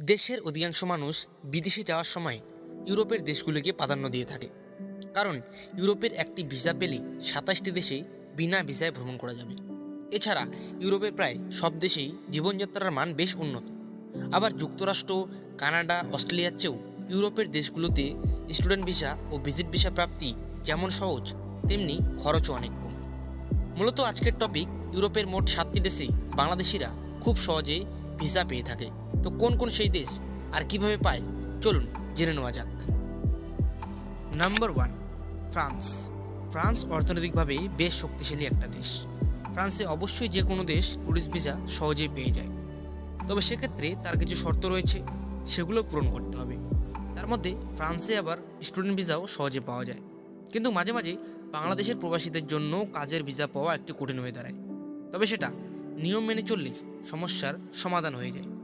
দেশের অধিকাংশ মানুষ বিদেশে যাওয়ার সময় ইউরোপের দেশগুলিকে প্রাধান্য দিয়ে থাকে। কারণ ইউরোপের একটি ভিসা পেলে সাতাশটি দেশে বিনা ভিসায় ভ্রমণ করা যাবে। এছাড়া ইউরোপের প্রায় সব দেশেই জীবনযাত্রার মান বেশ উন্নত। আবার যুক্তরাষ্ট্র, কানাডা, অস্ট্রেলিয়ার চেয়েও ইউরোপের দেশগুলোতে স্টুডেন্ট ভিসা ও ভিজিট ভিসা প্রাপ্তি যেমন সহজ, তেমনি খরচও অনেক কম। মূলত আজকের টপিক, ইউরোপের মোট সাতটি দেশে বাংলাদেশিরা খুব সহজেই ভিসা পেয়ে থাকে। তো কোন কোন সেই দেশ? আর কীভাবে পায়? চলুন জেনে নেওয়া যাক। নাম্বার ওয়ান ফ্রান্স ফ্রান্স অর্থনৈতিকভাবে বেশ শক্তিশালী একটা দেশ। ফ্রান্সে অবশ্যই যে কোনো দেশ ট্যুরিস্ট ভিসা সহজেই পেয়ে যায়। তবে সেক্ষেত্রে তার কিছু শর্ত রয়েছে, সেগুলো পূরণ করতে হবে। তার মধ্যে ফ্রান্সে আবার স্টুডেন্ট ভিসাও সহজে পাওয়া যায়। কিন্তু মাঝে মাঝে বাংলাদেশের প্রবাসীদের জন্য কাজের ভিসা পাওয়া একটি কঠিন হয়ে দাঁড়ায়। তবে সেটা নিয়ম মেনে চললে সমস্যার সমাধান হয়ে যায়।